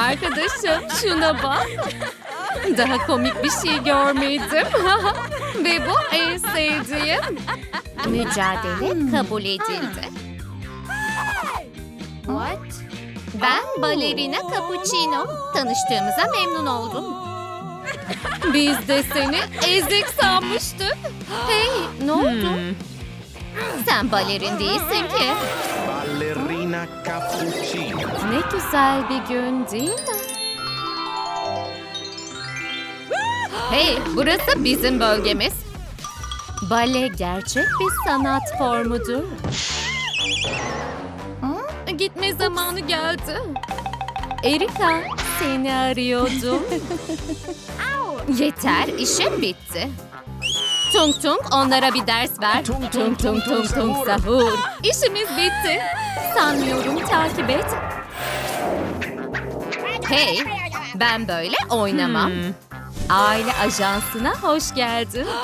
Arkadaşım şuna bak. Daha komik bir şey görmedim. Ve bu en sevdiğim. Mücadele kabul edildi. What? Ben balerina cappuccino. Tanıştığımıza memnun oldum. Biz de seni ezik sanmıştık. Hey ne oldu? Sen balerin değilsin ki. Cappuccino. Ne güzel bir gün değil mi? Hey, burası bizim bölgemiz. Bale gerçek bir sanat formudur. Gitme zamanı geldi. Erika, seni arıyordum. Yeter, işim bitti. Tung tung onlara bir ders ver. Tung Tung tung tung tung sahur. İşimiz bitti. Sanmıyorum takip et. Hey, ben böyle oynamam. Aile ajansına hoş geldin.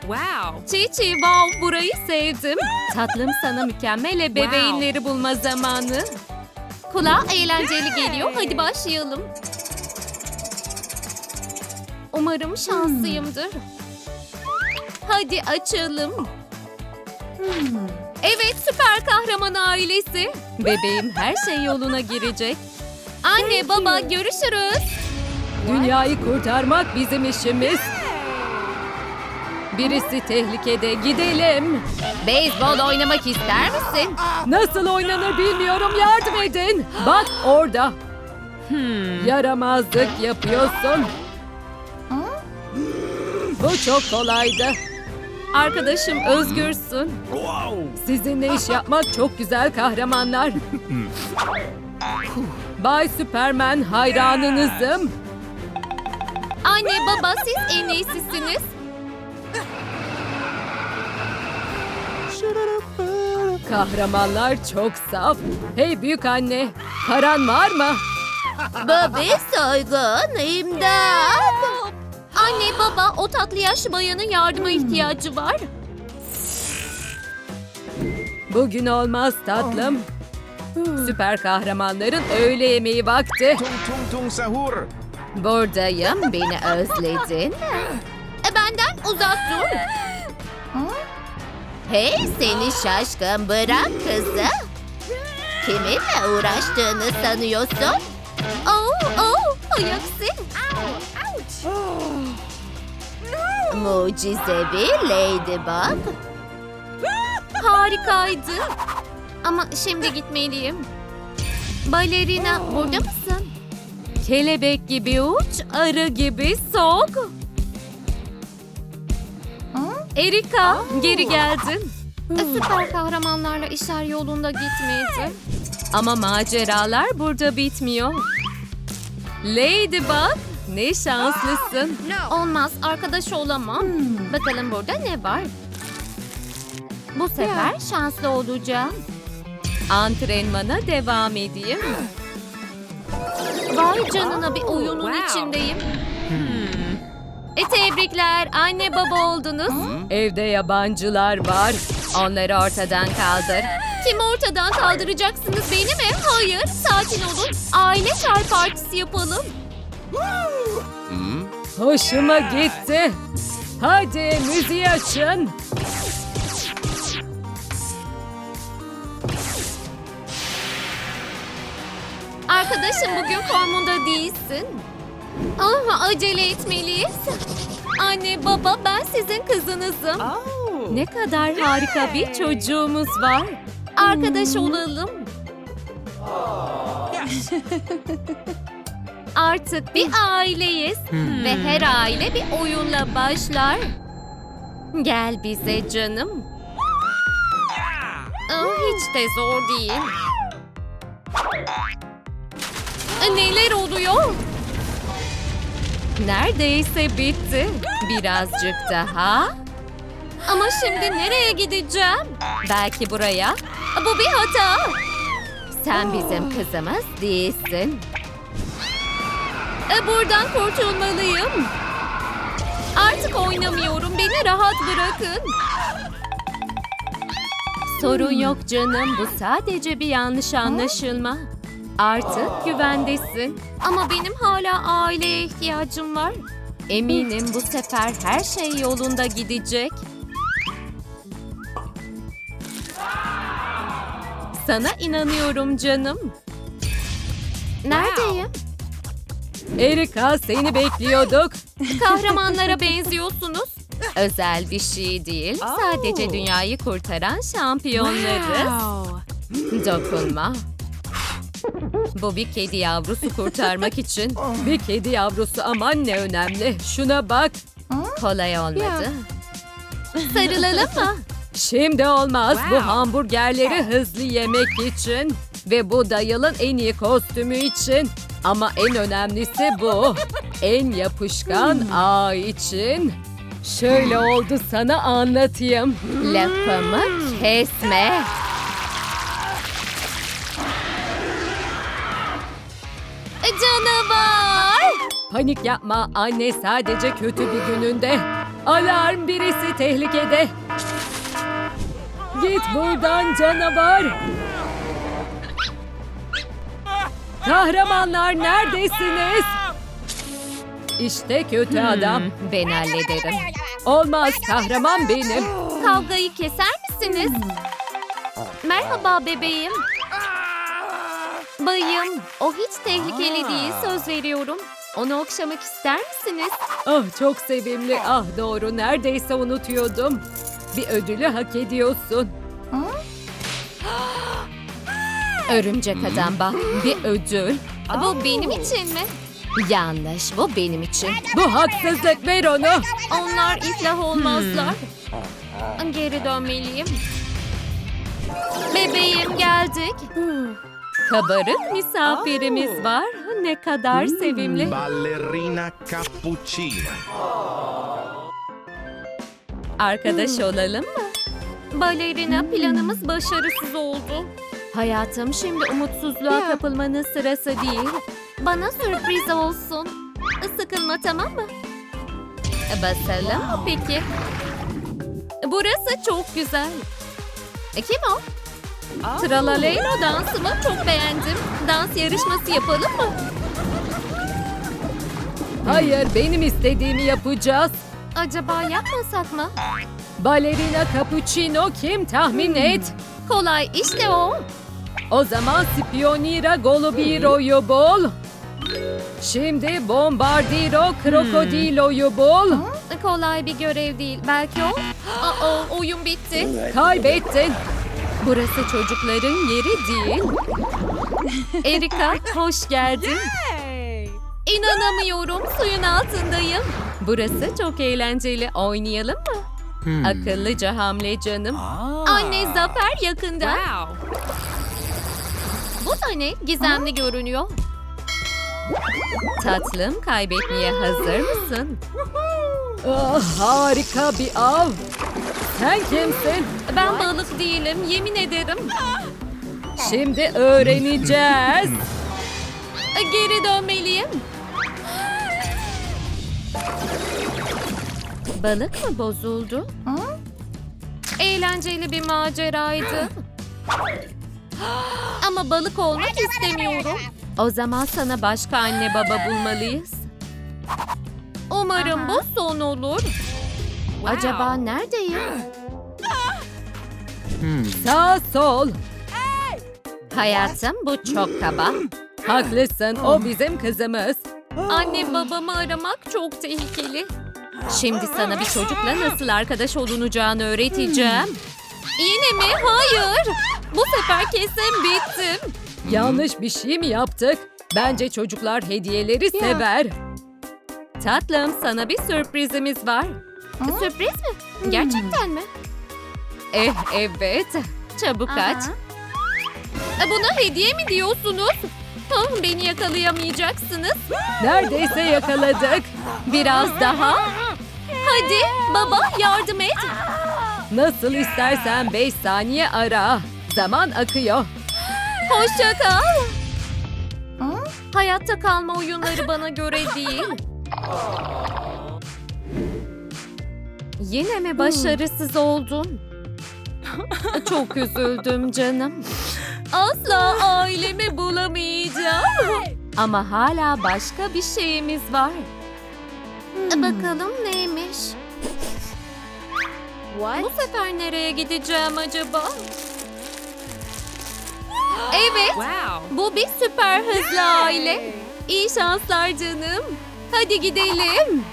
Wow. Çiçi wow burayı sevdim. Tatlım sana mükemmel ebeveynleri bulma zamanı. Kulağa eğlenceli geliyor. Hadi başlayalım. Umarım şanslıyımdır. Hadi açalım. Evet süper kahraman ailesi. Bebeğim her şey yoluna girecek. Anne baba görüşürüz. Dünyayı kurtarmak bizim işimiz. Birisi tehlikede gidelim. Beyzbol oynamak ister misin? Nasıl oynanır bilmiyorum yardım edin. Bak orada. Yaramazlık yapıyorsun. Bu çok kolaydı. Arkadaşım özgürsün. Wow. Sizinle iş yapmak çok güzel kahramanlar. Bay Süpermen hayranınızım. Anne baba siz en iyisisiniz. Kahramanlar çok saf. Hey büyük anne, paran var mı? Babi soygun, imdat. Anne baba o tatlı yaşlı bayanın yardıma ihtiyacı var. Bugün olmaz tatlım. Süper kahramanların öğle yemeği vakti. Tung tung tung sahur. Buradayım, beni özledin mi? E, benden uzak dur. Hey seni şaşkın bırak kızı. Kiminle uğraştığını sanıyorsun? Oh, oh, ayaksın. Mucizevi Ladybug. Harikaydı. Ama şimdi gitmeliyim. Balerina burada mısın? Kelebek gibi uç, arı gibi sok. Erika, geri geldin. Süper kahramanlarla işler yolunda gitmedi. Ama maceralar burada bitmiyor. Ladybug, ne şanslısın. Olmaz, arkadaş olamam. Bakalım burada ne var? Bu sefer şanslı olacağım. Antrenmana devam edeyim. Vay canına bir oyunun wow. içindeyim. E tebrikler anne baba oldunuz. Evde yabancılar var. Onları ortadan kaldır. Kimi ortadan kaldıracaksınız beni mi? Hayır sakin olun. Aile çay partisi yapalım. Hoşuma gitti. Hadi müziği açın. Arkadaşım bugün formunda değilsin. Ama acele etmeliyiz. Anne baba ben sizin kızınızım. Oh. Ne kadar harika bir çocuğumuz var. Arkadaş olalım. Artık bir aileyiz ve her aile bir oyunla başlar. Gel bize canım. Aa, hiç de zor değil. Neler oluyor? Neredeyse bitti. Birazcık daha. Ama şimdi nereye gideceğim? Belki buraya. Bu bir hata. Sen bizim kızımız değilsin. E, buradan kurtulmalıyım. Artık oynamıyorum. Beni rahat bırakın. Sorun yok canım. Bu sadece bir yanlış anlaşılma. Artık güvendesin. Ama benim hala aileye ihtiyacım var. Eminim bu sefer her şey yolunda gidecek. Sana inanıyorum canım. Neredeyim? Erika seni bekliyorduk. Kahramanlara benziyorsunuz. Özel bir şey değil. Sadece dünyayı kurtaran şampiyonlarız. Wow. Dokunma. Bu bir kedi yavrusu kurtarmak için. Bir kedi yavrusu aman ne önemli. Şuna bak. Kolay olmadı. Sarılalım mı? Şimdi olmaz. Bu Wow. hamburgerleri hızlı yemek için. Ve bu da yılın en iyi kostümü için. Ama en önemlisi bu. En yapışkan ağ için. Şöyle oldu sana anlatayım. Lafımı kesme. Canavar! Panik yapma anne sadece kötü bir gününde. Alarm birisi tehlikede. Git buradan canavar. Kahramanlar neredesiniz? İşte kötü adam. Ben hallederim. Olmaz kahraman benim. Kavgayı keser misiniz? Merhaba bebeğim. Bayım, o hiç tehlikeli değil söz veriyorum. Onu okşamak ister misiniz? Ah çok sevimli. Ah doğru neredeyse unutuyordum. Bir ödülü hak ediyorsun. Örümcek adam bak bir ödül. Bu benim için mi? Yanlış bu benim için. Bu haksızlık ver onu. Onlar iflah olmazlar. Geri dönmeliyim. Bebeğim geldik. Kabarık misafirimiz var. Ne kadar sevimli. Ballerina cappuccina. Arkadaş olalım mı? Balerina planımız başarısız oldu. Hayatım şimdi umutsuzluğa kapılmanın sırası değil. Bana sürpriz olsun. Sıkılma tamam mı? Basalım mı peki? Burası çok güzel. E, Kim o? Tralalelo dansımı çok beğendim. Dans yarışması yapalım mı? Hayır, benim istediğimi yapacağız. Acaba yapmasak mı? Balerina Cappuccino kim tahmin et? Kolay işte o. O zaman Spionira Golubiro'yu bul. Şimdi Bombardiro Crocodilo'yu bul. Kolay bir görev değil. Belki o. Aa, oyun bitti. Kaybettin. Burası çocukların yeri değil. Erika, hoş geldin. İnanamıyorum, suyun altındayım. Burası çok eğlenceli. Oynayalım mı? Akıllıca hamle canım. Anne Zafer yakında. Wow. Bu da ne? Gizemli görünüyor. Tatlım, kaybetmeye hazır mısın? Ah, harika bir av. Sen kimsin? Ben balık değilim, yemin ederim. Şimdi öğreneceğiz. Geri dönmeliyim. Balık mı bozuldu? Eğlenceli bir maceraydı. Ama balık olmak istemiyorum. O zaman sana başka anne baba bulmalıyız. Umarım bu son olur. Acaba neredeyim? Sağ sol. Hayatım bu çok kaba. Haklısın o bizim kızımız. Anne babamı aramak çok tehlikeli. Şimdi sana bir çocukla nasıl arkadaş olunacağını öğreteceğim. Yine mi? Hayır. Bu sefer kesin bittim. Yanlış bir şey mi yaptık? Bence çocuklar hediyeleri sever. Tatlım sana bir sürprizimiz var. Sürpriz mi? Gerçekten mi? Eh evet. Çabuk aç. E, Buna hediye mi diyorsunuz? Ah, beni yakalayamayacaksınız. Neredeyse yakaladık. Biraz daha. Hadi baba yardım et. Nasıl istersen 5 saniye ara. Zaman akıyor. Hoşça kal. Hayatta kalma oyunları bana göre değil. Yine mi başarısız oldun? Çok üzüldüm canım. Asla ailemi bulamayacağım. Ama hala başka bir şeyimiz var. Bakalım neymiş? What? Bu sefer nereye gideceğim acaba? Evet, Wow. bu bir süper hızlı aile. İyi şanslar canım. Hadi gidelim.